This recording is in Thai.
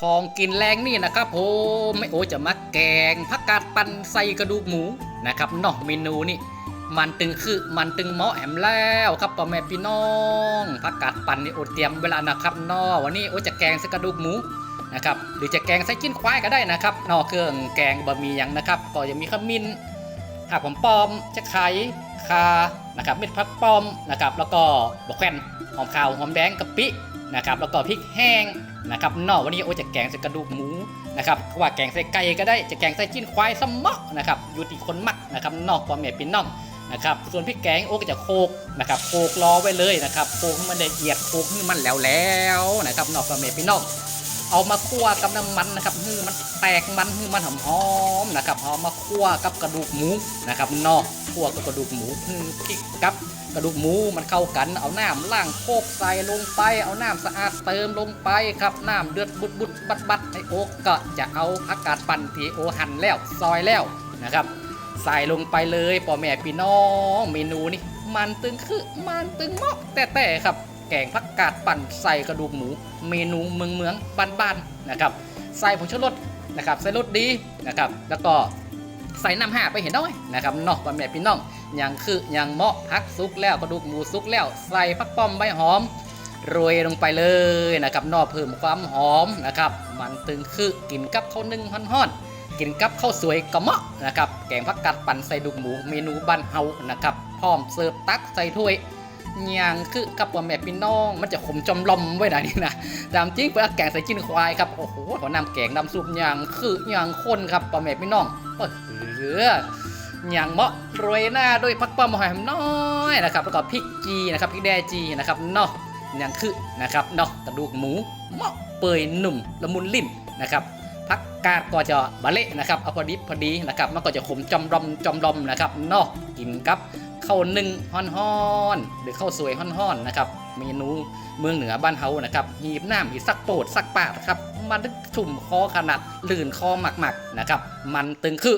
ของกินแรงนี่นะครับผมไม่โอจะมาแกงผักกาดปั่นใส่กระดูกหมูนะครับนอกเมนูนี่ มันตึงคือมันตึงหมาะแหมแล้วครับพ่อแม่พี่น้องผักกาดปั่นนี่โอเตรียมเวลานะครับนอวันนี้โอจะแกงใส่กระดูกหมูนะครับหรือจะแกงใส่จิ้นควายก็ได้นะครับนอกเครื่องแกงบะหมี่ยังนะครับ ก็ยังมีขมิ้น หักผมปอมจะไข่คานะครับเม็ดผักปอมนะครับแล้วก็บะแควนหอมขาวหอมแดงกะปินะครับแล้วก็พริกแห้งนะครับนอกวันนี้โอจะแกงใส่กระดูกหมูนะครับว่าแกงใส่ไก่ก็ได้จะแกงใส่จิ้นควายสมะนะครับอยู่ที่คนมักนะครับนอกพ่อแม่พี่น้องนะครับส่วนพริกแกงโอ้ก็จะโคกนะครับโคกรอไว้เลยนะครับโคกให้มันละเอียดโคกให้มันแล้วแล้วนะครับนอกจากเมพี่น้อง เอามาคั่วกับน้ำมันนะครับให้มันแตกมันให้มันหอมๆนะครับเอามาคั่วกับกระดูกหมูนะครับนอกคั่วกับกระดูกหมูให้พริกกับกระดูกหมูมันเข้ากันเอาน้ำล่างโคกใส่ลงไปเอาน้ำสะอาดเติมลงไปครับน้ำเดือดบุดบุดบัดบัดไอโอ๊กก็จะเอาผักกาดปั่นที่โอหั่นแล้วซอยแล้วนะครับ ใส่ลงไปเลยพ่อแม่พี่น้องเมนูนี่มันตึงคือมันตึงมาะแต่แต่ครับ แกงผักกาดปั่นใส่กระดูกหมู เมนูเมืองเมืองบ้านๆนะครับใส่ผงชูรสนะครับใส่รสดีนะครับแล้วก็ใส่น้ำห่าไปเห็นน้อยนะครับเนอกพ่อแม่พี่น้องอย่างคืออย่างเหมาะพักซุกแล้วกระดูกหมูซุกแล้ว ใส่ผักป้อมใบหอมโรยลงไปเลยนะครับนอกเพิ่มความหอมนะครับมันตึงคือกินกับข้าวนึ่งห่อนๆกินกับข้าวสวยกระเมาะนะครับแกงผักกาดปั่นใส่ดุกหมูเมนูบ้านเฮานะครับพร้อมเสิร์ฟตักใส่ถ้วย ย่างคือกับพ่อแม่พี่น้องมันจะขมจอมลมไว้ไหนนี่นะตามจริงเพื่อแกงใส่จิ้นควายครับโอ้โหหัวนำแกงน้ำซุปย่างคือย่างข้นครับพ่อแม่พี่น้องเอออย่างเหมาะโรยหน้าด้วยผักป้อมหอยน้อยนะครับแล้วก็พริกจีนะครับพริกแดจีนะครับเนาะอย่างคือนะครับเนาะกระดูกหมูเหมาะเปื่อยหนุ่มละมุนลิ้นนะครับผักกาดก็จะบะเละนะครับเอาพอดีพอดีนะครับมันก็จะขมจอมรอมจอมรอมนะครับเนาะกินกับ ข้าวนึ่งฮ้อนๆหรือข้าวสวยฮ้อนๆนนะครับเมนูเมืองเหนือบ้านเฮานะครับหีบน้ำหีบสักโปดสักปาดครับมันชุ่มคอขนาดลื่นคอหมักๆนะครับมันตึงคือ